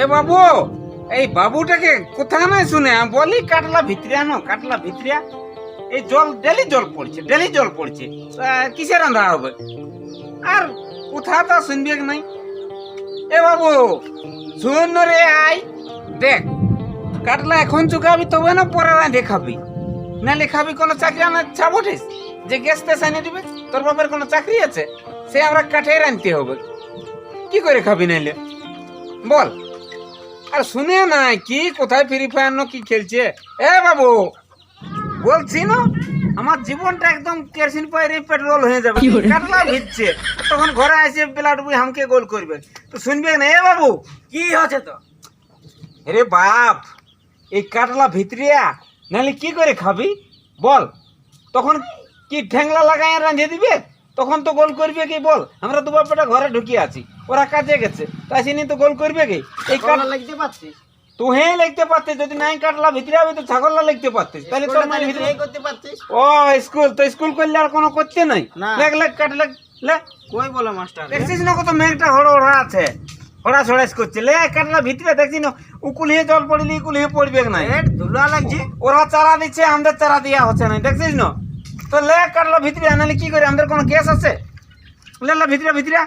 এ বাবু, এই বাবুটাকে কোথায় নয় শুনে? বলি, কাটলা ভিতরিয়া নো কাটলা ভিতরিয়া এই জল, ডেলি জল পড়ছে, ডেলি জল পড়ছে। তা কিসের রান্না হবে? আর কোথা তো শুনবি নাই? এ বাবু শুন রে আই দেখ, কাটলা এখন চুকাবি, তবে না পরে রাঁধে খাবি নালে খাবি কোনো চাকরি আমার ছাবঠিস যে গ্যাস স্টেশনে দিবে, তোর বাপের কোনো চাকরি আছে? সে আমরা কাঠে রাঁধতে হবে। কি করে খাবি নাইলে? বল। আর শুনে না কি কোথায় ফ্রি ফায়ার না কি খেলছে? এ বাবু বলছি না আমার জীবনটা একদম কেরোসিন পায়ে পেট্রোল হয়ে যাবে কাটলা ভিজছে। তখন ঘরে এসে বেলাট বুই হামকে গোল করবে। তো শুনবে না এ বাবু কি হচ্ছে তো? আরে বাপ এই কাটলা ভিতরিয়া নাহলে কি করে খাবি? বল তখন কি ঠ্যাংলা লাগাই রাঁধে দিবে? তখন তো গোল করবে কি? বল আমরা দু বাপটা ঘরে ঢুকিয়ে আছি ওরা কাজে গেছে। তাই সিনি তো গোল করবে কি? এই কাট কলা লাগতে পারছিস হ্যাঁ লিখতে পারতিস যদি নাই কাটলা ভিতরে হবে তো ছাগললা লিখতে পারতিস। তাহলে তোর নাই ভিতরে করতে পারছিস ও স্কুল তো স্কুল করলে আর কোনো করতে নাই। কাট লে কই বলো মাস্টার? দেখছিস না কত মেঘটা হড় আছে? হড়া ছড়াস করছে। লে কাটলা ভিতরে দেখছিস না? উকুল হয়ে জল পড়লে ইকুল হয়ে পড়বে না ধুলা লাগছে। ওরা চারা দিচ্ছে আমাদের চারা দেওয়া হচ্ছে না দেখছিস না? তো লে কাটলা ভিতরে আনালে কি করে? আমাদের কোনো গ্যাস আছে? লে লে ভিতরে ভিতরে।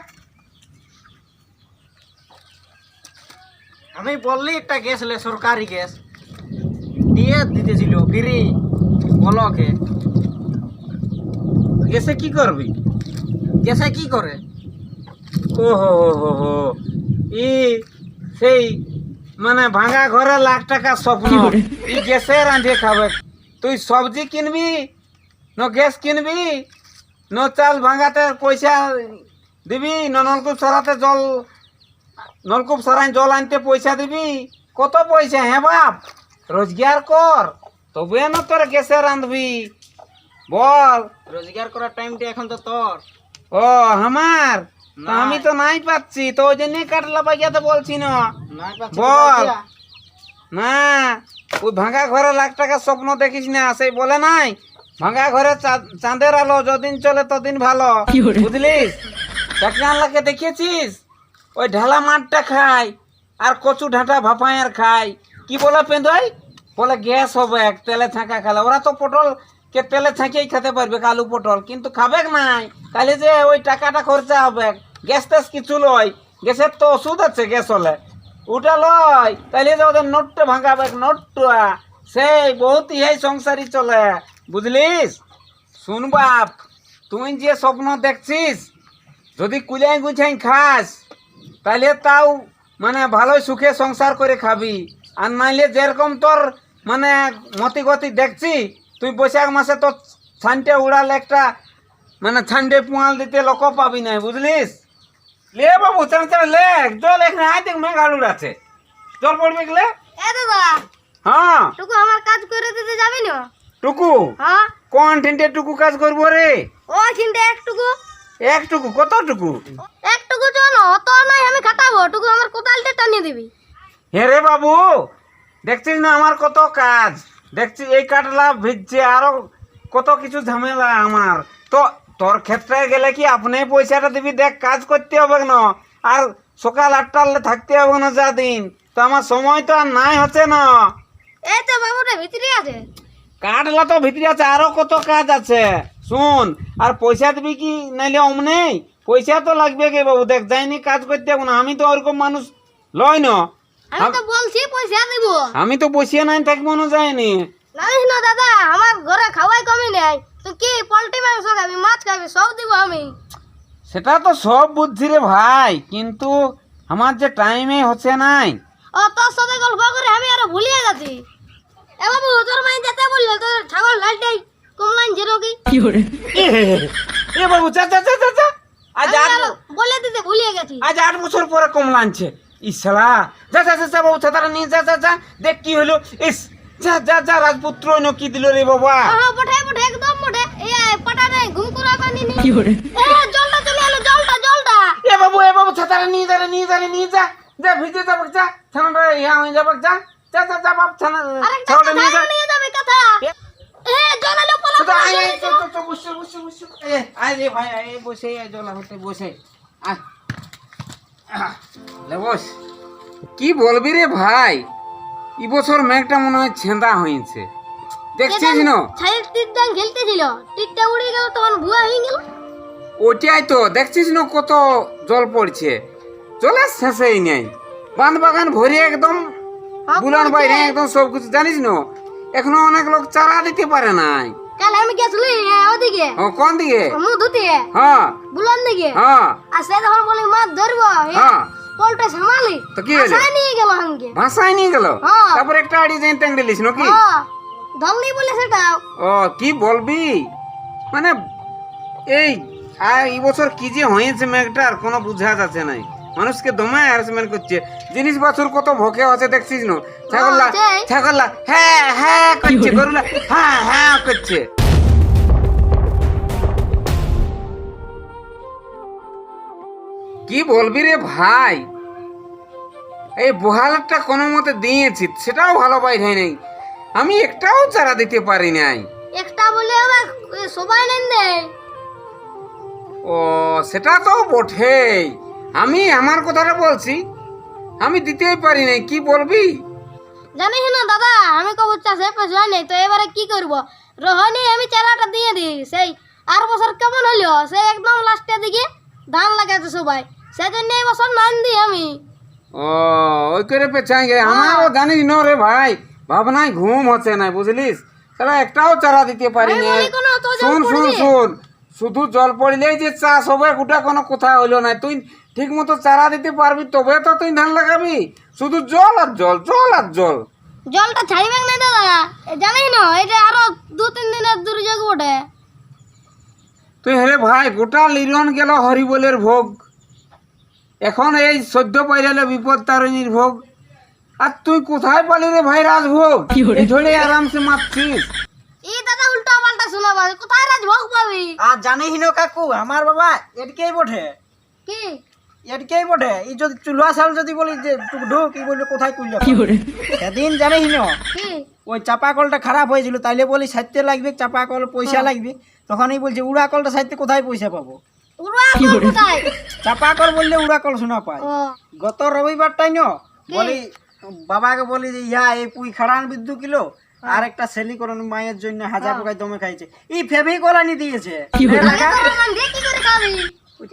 আমি বললি একটা গ্যাস লে সরকারি গ্যাস। দিয়ে দিতেছিল ফ্রি বলকে। গ্যাসে কি করবি? গ্যাসে কি করে? ও হো হো হো। হো ই সেই মানে ভাঙা ঘরে লাখ টাকা স্বপ্ন। ই গ্যাসে রাঁধে খাবে। তুই সবজি কিনবি? ন গ্যাস কিনবি ন চাল ভাঙাতে পয়সা দিবি ন নলকূপ সরাতে জল নলকূপ সরাই জল আনতে পয়সা দিবি। কত পয়সা হ্যাঁ বাপ? রোজগার কর তবে না তোর গ্যাসে রাঁধবি। বল। রোজগার করার টাইমটা এখন তো তোর। ও আমার। আমি তো নাই পাচ্ছি তো ওই জন্যই কাটলা পাইয়াতে বলছি না। না বল। না ওই ভাঙা ঘরে লাখ টাকার স্বপ্ন দেখিস না সেই বলে নাই ভাঙা ঘরে চাঁদের আলো যদিন চলে তদিন ভালো। বুঝলিস? চাকরি আনলাকে দেখিয়েছিস? ওই ঢালা মাঠটা খায় আর কচু ঢাঁটা ভাপায় আর খায় কি বলে পেঁদাই বলে গ্যাস হবে এক তেলে ছাঁকা খেলে। ওরা তো পটল কে তেলে ছাঁকিয়েই খেতে পারবে আলু পটল। কিন্তু খাবে নাই। তাহলে যে ওই টাকাটা খরচা হবে গ্যাস ট্যাস কিছু লয়। গ্যাসের তো ওষুধ আছে গ্যাস হলে। ওটা লয়। তাহলে যে ওদের নোটটা ভাঙাবে নোটটা। সেই বহুত ইহাই সংসারই চলে। বুঝলিস? শুন বাপ তুই যে স্বপ্ন দেখছিস যদি কুলাই গুছাই খাস তাহলে তাও মানে ভালোই সুখে সংসার করে খাবি। আর নাইলে যেরকম তোর মানে মতি গতি দেখছি তুই বৈশাখ মাসে তোর ছানটে উড়ালে একটা মানে ছানটে পুয়াল দিতে লোক পাবি না বুঝলিস? লে বাবু চান চান লে জল এখানে আয় দেখ মেঘ আলুর আছে। জল পড়বে গেলে হ্যাঁ। আমার কাজ করে দিতে যাবি না? টুকু? হ্যাঁ? কোন ঠেনটে টুকু কাজ করব রে? ওই চিন্তা একটুকু একটুকু কতটুকু একটুকু চলো অত নয় আমি খাটাবো টুকু আমার কোদালটা টানিয়ে দিবি। হে রে বাবু দেখছিস না আমার কত কাজ? দেখছি এই কাটলা ভিজছে আরও কত কিছু ঝামেলা আমার। তো তোর ক্ষেত্রে গেলে কি আপনি পয়সাটা দিবি? দেখ কাজ করতে হবে না। আর সকাল আটটালে থাকতে হবে না যা দিন। তো আমার সময় তো আর নাই হচ্ছে না। এই তো বাবুটা ভিতরে আছে। কাটলা তো ভিতরে আছে আরও কত কাজ আছে? শুন আর পয়সা দিবি কি নাইলে অমনে পয়সা তো লাগবে কে বাবু দেখ যাইনি কাজ করতে না আমি তো ওরকম মানুষ লয় না? আমি তো বলছি পয়সা দিব। আমি তো বসিয়ে নাই থাকব না যায়নি। জানিস না দাদা আমার ঘরে খাওয়াই কমই নেই। তো কি পোল্ট্রি মাংস খাবি মাছ খাবি সব দিব আমি। সেটা তো সব বুদ্ধি রে ভাই কিন্তু আমার যে টাইমে হচ্ছে নাই। ও তোর সাথে গল্প করে আমি আরও ভুলিয়ে গেছি। এ বাবু তোর মাই যেতে বলল তোর ছাগল লালটাই কমলাইন জিরো কি এ, এ বাবু চা চা চা চা আজ আট বলে দিতে ভুলিয়ে গেছি আজ আট বছর পরে কম লানছে ইসলা যা যা যা যা বাবু ছাতারা নিয়ে যা যা যা দেখ কি হলো ইস যা যা যা রাজপুত্র কি দিল রে বাবা হ্যাঁ পঠে পঠে একদম পঠে এই পাটানে ঘুম করা পানি নি এ জলটা চলে এলো জলটা জলটা এ বাবু এ বাবু ছাতারা নিয়ে যা নিয়ে যা নিয়ে যা যা ভিজে যাব যা ছানাটা ইয়া হয়ে যাব যা বসে জলা হতে বসে বস। কি বলবি রে ভাই? এই বছর মেঘটা মনে হয় ছেঁদা হয়েছে দেখছিস না? খেলতেছিল উড়ে গেল তখন ভুয়া হয়ে গেল। ওটাই তো দেখছিস না কত জল পড়ছে? জলের শেষেই নেই। বাঁধ বাগান ভরে একদম বুলান পড়ছে। বাইরে একদম সব কিছু জানিস না? এখনও অনেক লোক চারা দিতে পারে নাই। কাল আমি গেছিলি হ্যাঁ, ওদিকে। ও কোন দিকে? মধুতে হ্যাঁ। বুলান দিকে। হ্যাঁ। আর সে যখন বলি মাছ ধরবো? হ্যাঁ। পোলটা সামালি। তো কি হলো? আশায় নিয়ে গেল হাঙ্গে ভাষায় নিয়ে গেল? হ্যাঁ। তারপর একটা আড়ি যাই ট্যাংড়ে লিস নাকি? হ্যাঁ। ধরলি বলে সেটা। ও কি বলবি? মানে এই আর এই বছর কি যে হয়েছে মেঘটার কোনো বুঝা যাচ্ছে নাই। মানুষকে দমায় হ্যারাসমেন্ট করছে। জিনিস বাছুর কত ভোকে আছে দেখছিস না? ছাগল্লা আছে। ছাগল্লা হ্যাঁ হ্যাঁ করছে গরুলা হ্যাঁ হ্যাঁ করছে। কি বলবি রে ভাই? এই বহালটা কোনো মতে দিয়েছি সেটাও ভালো পাই নাই। আমি একটাও চারা দিতে পারি নাই। একটা বলে আবার সবাই নেন দেয়। ও সেটা তো বটেই। আমি আমার কথাটা বলছি। আমি দিতেই পারি নাই কি বলবি? জানিস না দাদা আমি কব চাষে পয়সা নেই তো এবারে কি করব? রোহনি আমি চারাটা দিয়ে দিই সেই আর বছর কেমন হলো? সেই একদম লাস্টের দিকে ধান লাগাতে সবাই সেজন্য এই বছর নান দিই আমি। ও ওই করে পেছাই গে আমারও জানিস ন রে ভাই ভাবনায় ঘুম হচ্ছে না বুঝলিস? তাহলে একটাও চারা দিতে পারি আমি নাই। বলি কোনো অত জল শুন শুন শুন শুধু জল পড়লেই যে চাষ হবে গোটা কোনো কথা হইল না তুই ঠিক মতো চারা দিতে পারবি তবে তো তুই ধান লাগাবি। শুধু জল আর জল জল আর জল। জলটা ছাড়িবে না দাদা। জানি না এটা আরও দু তিন দিনের দুর্যোগ বটে। তুই হেরে ভাই গোটা লিলন গেল হরিবলের ভোগ। এখন এই সদ্য পাইলে বিপদ তারিণীর ভোগ। আর তুই কোথায় পালি রে ভাই রাজভোগ? এই ধরে আরামসে মারছিস। এই দাদা উল্টা পাল্টা শোনাবা কোথায় রাজভোগ পাবি? আর জানিস না কাকু আমার বাবা এটকেই বটে। কি? এটকেই বটে এই যদি চুলুয়া চাল যদি বলি যে ঢুক বলবে কোথায় করল সেদিন জানিস না? কি? ওই চাপা কলটা খারাপ হয়েছিল তাইলে বলি সাইতে লাগবে চাপা কল পয়সা লাগবে। তখনই বলছে উড়া কলটা সাইতে কোথায় পয়সা পাবো? উড়া কল কোথায়? চাপা কল বললে উড়া কল শোনা পায়। গত রবিবারটাই ন? বলি বাবাকে বলি যে ইয়া এই পুই খাড়ান বিদ্যু কিলো আর একটা সেলি সেলিকরণ মায়ের জন্য হাজার টাকায় দমে খাইছে। এই ফেভিকল আনি দিয়েছে। মান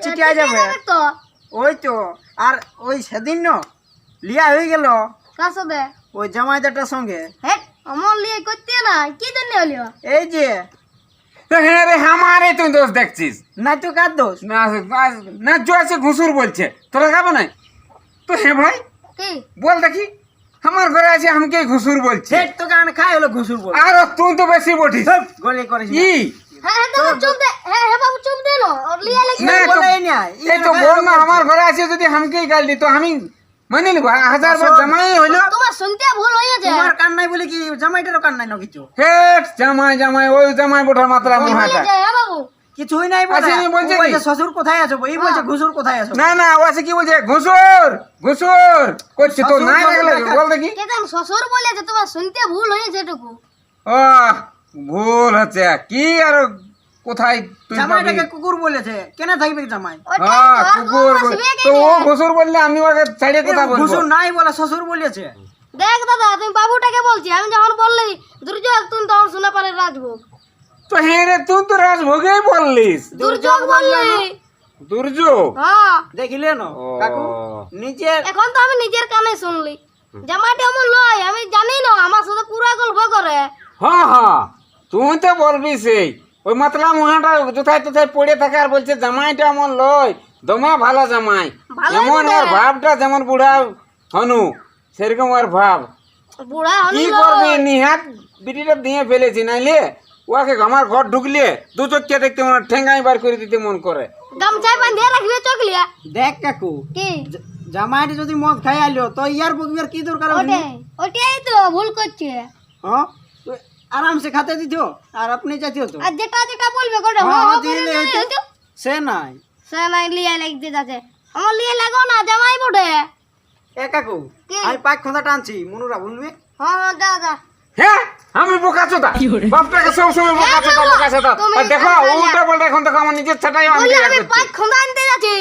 চিটিয়া যাবে। তো। ওই তো আর ওই সেদিন ন লিয়া হয়ে গেল। কার সাথে ওই জামাইদারটার সঙ্গে। হেট আমার লিয়ে করতে না কি জন্য হলো? এই যে তো হ্যাঁ রে আমারে তুই দোষ দেখছিস। না তো কার দোষ? না ঘুষুর বলছে। তোরা খাবে না তো হ্যাঁ ভাই কি? বল দেখি। আমার ঘরে আছে আমাকে ঘুষুর বলছে? সেট তো গান খাই হলো ঘুষুর বল। আর তুই তো বেশি বটিস। গলি করিস। ই হ্যাঁ হ্যাঁ হ্যাঁ। হ্যাঁ বল। আমার ঘরে আছে যদি আমাকেই গাল দিত আমি মানে নিব হাজার বার জামাই হইল। তোমার শুনতে ভুল হয়েছে তোমার কান নাই বলে কি জামাইটারও কান নাই না কিছু? হেট জামাই জামাই ওই জামাই বোঠার মাত্রা মনে হয় বাবু। কিছুই নাই বলে? বলছে বলছে? শ্বশুর কোথায় আছো? এই বলছে ঘুষুর কোথায় আছো? না না ও আছে কি বলছে? ঘুষুর ঘুষুর করছে তো শ্বশুর নাই লাগলে বল দেখি। শ্বশুর বলেছে তোমার শুনতে ভুল হয়েছে এটুকু। ও ভুল হচ্ছে। কি আর কোথায় তুই জামাইটাকে কুকুর বলেছে। কেন থাকবে জামাই? হ্যাঁ কুকুর কোনো বল- আসবে তো ও ঘুষুর বললে আমি ওকে ছাড়িয়ে কথা বলব। ঘুষুর নাই বলে শ্বশুর বলেছে। দেখ দাদা তুমি বাবুটাকে বলছি আমি যখন বললি দুর্যোগ তুমি তখন শোনা পারে রাজভোগ। তো হ্যাঁ রে তুই তো রাজভোগেই বললিস। দুর্যোগ বললি দুর্যোগ? হ্যাঁ। দেখিলে না কাকু? নিজের এখন তো আমি নিজের কানে শুনলি। জামাইটা লয় আমি জানি না আমার সাথে পুরা গল্প করে। হ্যাঁ হ্যাঁ। তুই তো বলবি সেই। ওই মাতলা মহাটা কোথায় কোথায় পড়ে থাকে আর বলছে জামাইটা আমার লয় দমা ভালো জামাই। এমন। ওর ভাবটা যেমন বুড়া হনু সেরকম ওর ভাব। কি করবি? নিহাত বিটিটা দিয়ে ফেলেছি নাইলে ওকে আমার ঘর ঢুকলে দু চোখকে দেখতে মনে হয় ঠেঙ্গাই বার করে দিতে মন করে। গামছায় বাঁধিয়ে রাখবে দেখ কাকু কি? জামাইটা যদি মদ খাই আইলো তো ইয়ার বকবিয়ার কি দরকার? ওটাই ওটাই তো ভুল করছে। হ্যাঁ? আরামসে খাতে দিত আর আপনি চাইতেও তো? আর যেটা যেটা বলবে করে হ্যাঁ, হ্যাঁ দিলে। সে নাই। সে নাই লিয়ে লাগতে যাচ্ছে। আমার লিয়ে লাগো না জামাই বটে। এ কাকু কি? আমি পাক খোঁজা টানছি মনুরা বলবি? হ্যাঁ হ্যাঁ যা যা। হ্যাঁ আমি বোকা চোদা। বাপটাকে সব সময় বোকা চোদা বাবা, বোকা চোদা। আর দেখো উল্টা পাল্টা এখন দেখো আমার নিজের ছাটাই আমি আমি। পাঁচ খোঁজা আনতে যাচ্ছি।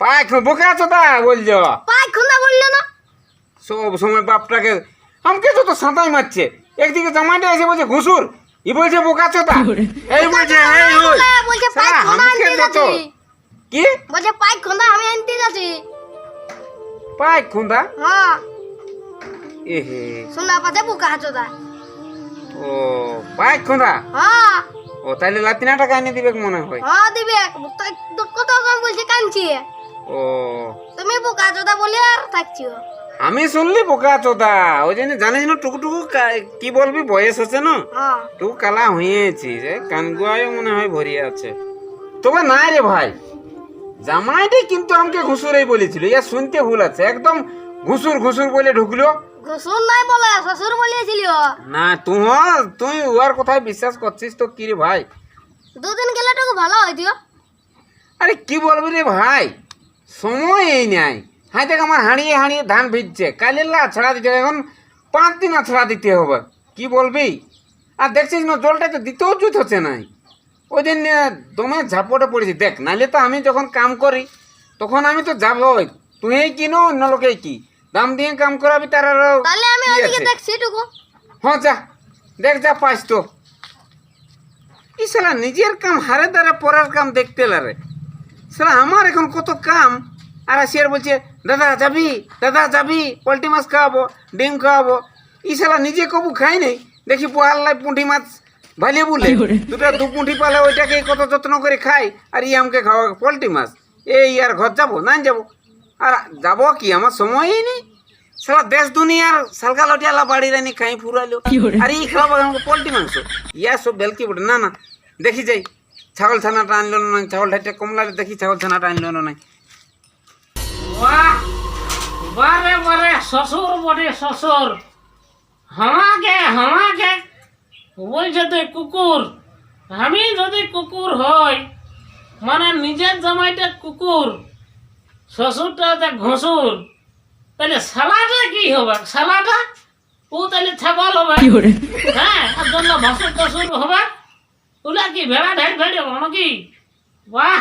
পাক বোকা চোদা বলছো। পাঁচ খোঁজা বলল না। সব সময় বাপটাকে আমাকে তো তো সাঁতাই মারছে। একদিকে জামাইটা এসে বলছে ঘুষুর ই বলছে বোকা চোতা এই বলছে এই ওই বলছে পাইক খোঁদা আনতে যাচ্ছি। কি? বলছে পাইক খোঁদা আমি আনতে যাচ্ছি। পাই খুন্দা? হ্যাঁ। এহে শোনা পাচ্ছে বুকা হাচোদা ও পাই খুন্দা? হ্যাঁ। ও তাহলে লাতিনা টাকা এনে দিবে মনে হয়। হ্যাঁ দিবে। কত কম বলছে কাঁদছি ও। তুমি বোকা হাচোদা বলে আর থাকছো আমি শুনলি বোকা চোদা ওই জন্য জানিস না টুকুটুকু কা- কি বলবি বয়স হচ্ছে না? হ্যাঁ টুকু কালা হয়েছি যে কানগুয়ায় মনে হয় ভরিয়ে আছে। তবে নাই রে ভাই জামাইটি কিন্তু আমাকে ঘুষুরেই বলেছিল ইয়া শুনতে ভুল আছে একদম ঘুষুর ঘুষুর বলে ঢুকলো। ঘুষুর নাই বলে শ্বশুর বলিয়েছিল না তুই তুই ওর কথায় বিশ্বাস করছিস তো কি রে ভাই? দুদিন গেলে টুকু ভালো হইতিও আরে কি বলবি রে ভাই সময় এই নাই। হাই দেখ আমার হাঁড়িয়ে হাঁড়িয়ে ধান ভিজছে। কালের আছড়া দিতে এখন পাঁচ দিন আছড়া দিতে হবে। কি বলবি? আর দেখছিস না জলটা তো দিতেও জুত হচ্ছে নাই। ওই দিন দমে ঝাপটে পড়েছি। দেখ নাহলে তো আমি যখন কাম করি তখন আমি তো যাবই। তুই কিনো অন্য লোকে কি? দাম দিয়ে কাম করাবি তার আরও তাহলে আমি কি দেখছি টুকু হ্যাঁ যা। দেখ যা পাইস তো। ই শালা নিজের কাম হারে দ্বারা পরের কাম দেখতে লারে শালা আমার এখন কত কাম? আর আসি আর বলছে দাদা যাবি? দাদা যাবি? পোলট্রি মাছ খাওয়াবো ডিম খাওয়াবো? ই শালা নিজে কবু খাই নেই। দেখি পোহাল্লাই পুঁটি মাছ ভালে বলে। দুটা দু পুঁটি পালে ওইটাকে কত যত্ন করে খাই আর ই আমাকে খাওয়া পোলট্রি মাছ। এই আর ঘর যাব না যাব? আর যাব কি? আমার সময়ই নেই। সারা দেশ দুনিয়ার সালকা লটিয়ালা বাড়ি রানি খাই ফুরাইলো। আর এই খাওয়াবো আমাকে পোলট্রি মাংস। ইয়া সব বেলকি বটে। না না দেখি যাই। ছাগল ছানাটা আনলো না ছাগল ঠাইটা কমলারে দেখি ছাগল ছানাটা আনলো না নাই? বাহ বারে বারে শ্বশুর বটে শ্বশুর। হামাকে হামাকে। বলছে তুই কুকুর আমি যদি কুকুর হই মানে নিজের জামাইটা কুকুর শ্বশুরটা হচ্ছে ঘুষুর তাহলে সালাটা কি হবে? সালাটা ও তাহলে ছাগল হবে। হ্যাঁ আর জন্য ভাসুর টসুর হবে। ওলা কি ভেড়া ঢের ভেড়ে নাকি বাহ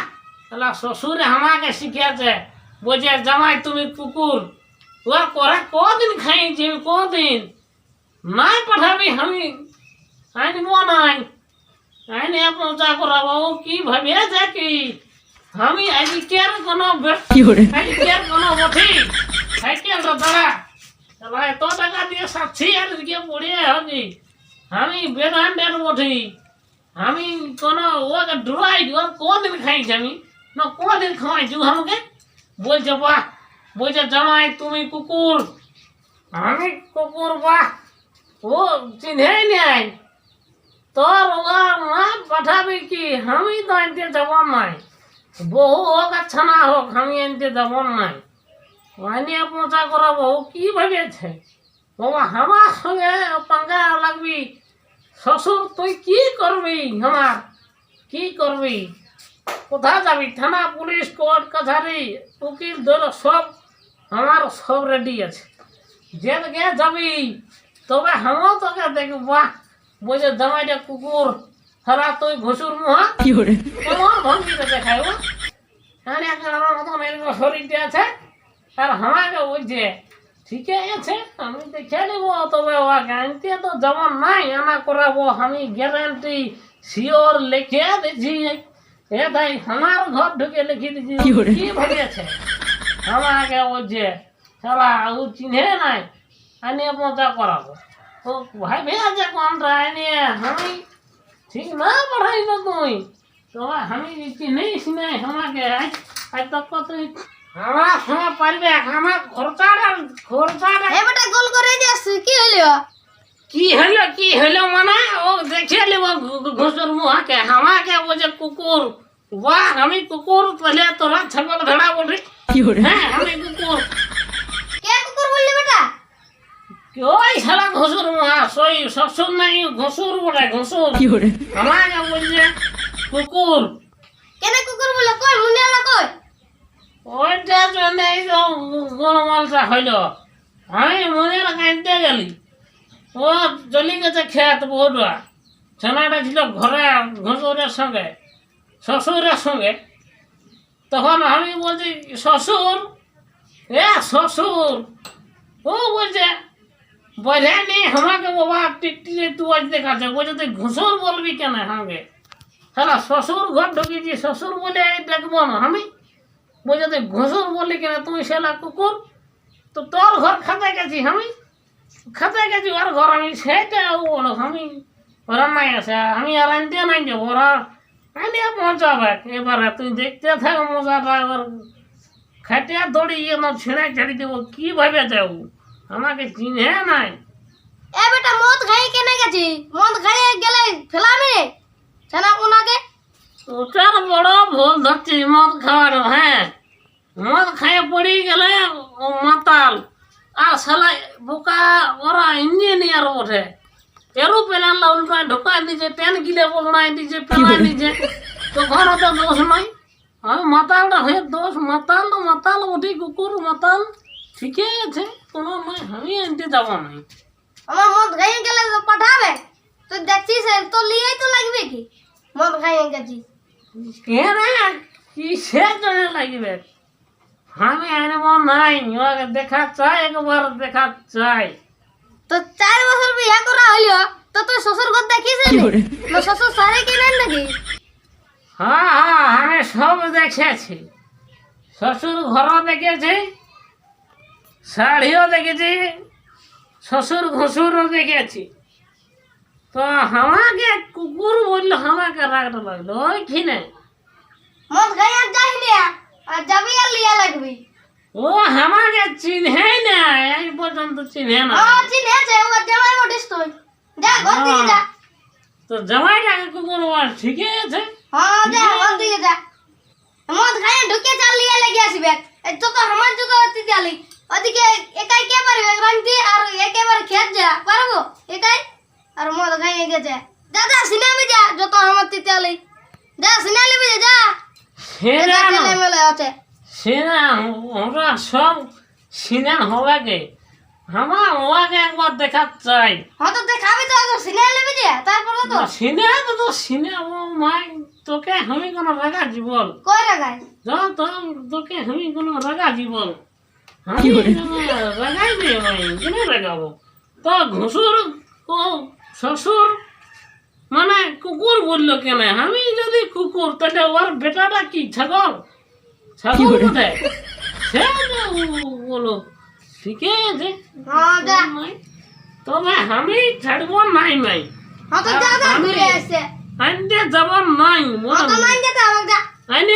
তাহলে শ্বশুরে আমাকে শিখিয়েছে। বলছে জামাই তুমি কুকুর। ওরা করে কদিন খাইছি কদিন? নাই পাঠাবি আমি। আইনব নাই। আইনে পৌঁছা করাবো ও কি ভাবিয়েছে কি? আমি আজকের কোনো আজকের কোনো বঠি? সাইকেল তো দাঁড়া তাহলে এত টাকা দিয়ে সাচ্ছি আর দিকে পড়িয়ে হবি আমি বেদান্তের বঠি। আমি কোনো ওকে ড্রাই ওর কদিন খাইছি আমি? না কদিন খাওয়াইছি আমাকে? বলছে, বাহ! বলছে, জামাই, তুমি কুকুর? আমি কুকুর, বাহ! ও চিনেই নাই? তোর না পাঠাবি কি? আমি তো আনতে যাব নাই। বহু হোক আর ছানা হোক, আমি আনতে যাব নাই। আনিয়ে পৌঁছা করাবো ও কি ভেবেছে? বাবা, আমার সঙ্গে পাঙ্গা লাগবি। শ্বশুর, তুই কি করবি আমার? কি করবি? কোথায় যাবি? থানা পুলিশ কোর্ট কাছারি উকিল দল সব আমার সব রেডি আছে। যেদিকে যাবি তবে আমিও তোকে দেখব। বলছে জামাইটা কুকুর। সারা তুই ঘুষুর মুহা। ভঙ্গিতে আরে আমার মতন এরকম শরীরটা আছে। আর আমাকে বলছে ঠিকই আছে আমি দেখে নিব। তবে ও গ্যারান্টি তো যেমন নাই আনা করাবো। আমি গ্যারান্টি শিওর লিখে দিচ্ছি এ তাই আমার ঘর ঢুকে লিখে দিচ্ছি কি ভেবেছে আমাকে বলছে সালা ও চিনে নাই আনিয়ে পৌঁছা করাবো। ও ভাই ভেবেছে কোনটা আনিয়ে আমি ঠিক না পড়াই না তুই। তোমার আমি চিনিস নাই আমাকে আজ আজ তো তুই আমার সঙ্গে পারবে আমার খরচাটা খরচাটা এ গোল করে যাচ্ছি কি হইল? কি হলো কি হলো মানে? ও দেখে নেব ঘুষুর মুহাকে আমাকে বলছে কুকুর বাহ আমি কুকুর তাহলে তোরা ছাগল ভেড়া বলি। হ্যাঁ আমি কুকুর। কে কুকুর বললি বেটা? ওই সারা ঘুষুর মুহা সই শ্বশুর নাই ঘুষুর বলে ঘুষুর। আমাকে বলছে কুকুর। কেনে কুকুর বলে কই মুনিয়ালা কই? ওইটা জন্য এই তো গোলমালটা হইল। আমি মনে কাঁদতে গেলি। ও চলে গেছে খেত বহুটা ছেলেটা ছিল ঘরে ঘসুরের সঙ্গে শ্বশুরের সঙ্গে তখন আমি বলছি শ্বশুর এ শ্বশুর ও বলছে বলে নি আমাকে বাবা টিকটিকে তুই আজ দেখাচ্ছে বলছে তুই ঘুষুর বলবি কেন আমাকে? সারা শ্বশুর ঘর ঢুকেছি শ্বশুর বলে দেখব না আমি বলছে তুই ঘুষুর বললি কেন তুই সেলা কুকুর তো তোর ঘর খাতে গেছি আমি খাতে গেছি ওর ঘর আমি সেটা বলো আমি রান্নায় আছে আমি আর আনতে নাই যাব ওরা আনিয়ে পৌঁছাবে এবারে তুই দেখতে থাক মজাটা এবার খাটিয়া দড়ি ইয়ে না ছেড়ে ছেড়ে দেবো কি ভাবে যাও আমাকে চিনে নাই। এ বেটা মদ খাই কেনে গেছি? মদ খাই গেলে ফেলামি রে সেনা কোনাকে ওটার বড় ভুল ধরছি মদ খাওয়ার হ্যাঁ। মদ খাইয়ে পড়ে গেলে ও মাতাল। আর সালা বোকা ওরা ইঞ্জিনিয়ার ওঠে। এরোপ্লেন উল্টা ঢোকা দিছে ট্রেন গিলে বলনাই দিছে পেলাই দিছে। তো ঘর তো দোষ নাই। আমি মাতালটা হয়ে দোষ মাতাল তো মাতাল ওঠি কুকুর মাতাল। ঠিকই আছে কোনো নয় আমি আনতে যাব না। আমার মদ খাই গেলে তো পাঠাবে। তুই দেখছিস তো লিয়েই তো লাগবে কি? মদ খাই গেছিস। কেন কিসের জন্য লাগবে? আমি আনব নাই ওকে দেখা চাই একবার দেখা চাই তো চার বছর বিয়ে করা হইল তো তুই শ্বশুর ঘর দেখিস না? শ্বশুর সারে কিনেন নাকি? হ্যাঁ হ্যাঁ আমি সব দেখেছি। শ্বশুর ঘরও দেখেছি শাড়িও দেখেছি শ্বশুর ঘুষুরও দেখেছি। তো আমাকে কুকুর বলল আমাকে রাগটা লাগল ওইখানে মদ খাই আর? যাই না আর যাবি আর লিয়া লাগবি? ও আমাকে চিনহে না এই পর্যন্ত চিনহে না। ও চিনেছে ও জামাই বটিস তুই। যা ঘর দিকে যা। তো জামাইটাকে কুকুর বল ঠিকই আছে। হ্যাঁ যা ঘর দিকে যা। মদ খাই ঢুকে চাল লিয়া লেগে আসবে। তো তো আমার তো অতি চালি ওদিকে একাই কে পারবে রান্তি আর একেবারে খেত যা। পারব? একাই? আর মদ খাই গেছে। যা যা সিনেমে যা যত আমার তিতালি যা সিনেমে যা যা। সেনা সেনা সব সিনেন হওয়াকে আমার ওয়াকে একবার দেখা চাই। হ্যাঁ তো তুই খাবি তো আগে সিনেমা নেবে যে তারপরে তো। সিনে তো সিনে ও মাই তোকে আমি কোনো রাগা জীবন কই রাখাই যা তো তোকে আমি কোনো রাগা জীবন আমি রাগাই নেই ভাই কেন রাগাবো। তো ঘুষুর ও শ্বশুর মানে কুকুর বলল কেন? আমি যদি কুকুর তাহলে ওর বেটাটা কি ছাগল? ছাগল কোথায়? সে বলো ঠিকই আছে তবে আমি ছাড়বো নাই নাই হ্যাঁ আনতে যাব নাই হ্যাঁ আইনে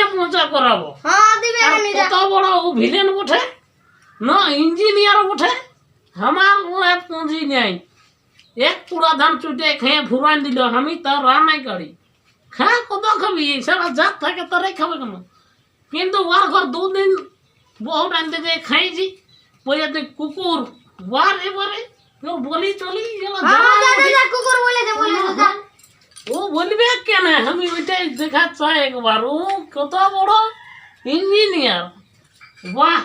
করাবো। হ্যাঁ কত বড় ও ভিলেন উঠে না ইঞ্জিনিয়ার উঠে আমার পুঁজি নেই। এক পুরা ধান চুটে খেয়ে ফুরান দিল আমি তার রান্নাই করি খা কত খাবি? সারা জাত থাকে তারাই খাবে কেন? কিন্তু ওর ঘর দুদিন বহু আনতে যে খাইছি বলে তুই কুকুর বার এবারে বলি চলি যা যা বলি। কুকুর বলেছে ও বলবে কেন? আমি ওইটাই দেখা চাই একবার ও কত বড় ইঞ্জিনিয়ার বাহ!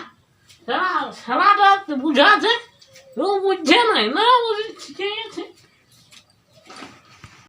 সারা সারাটা বুঝাছে ও বুঝছে নাই না বুঝে ঠিক আছে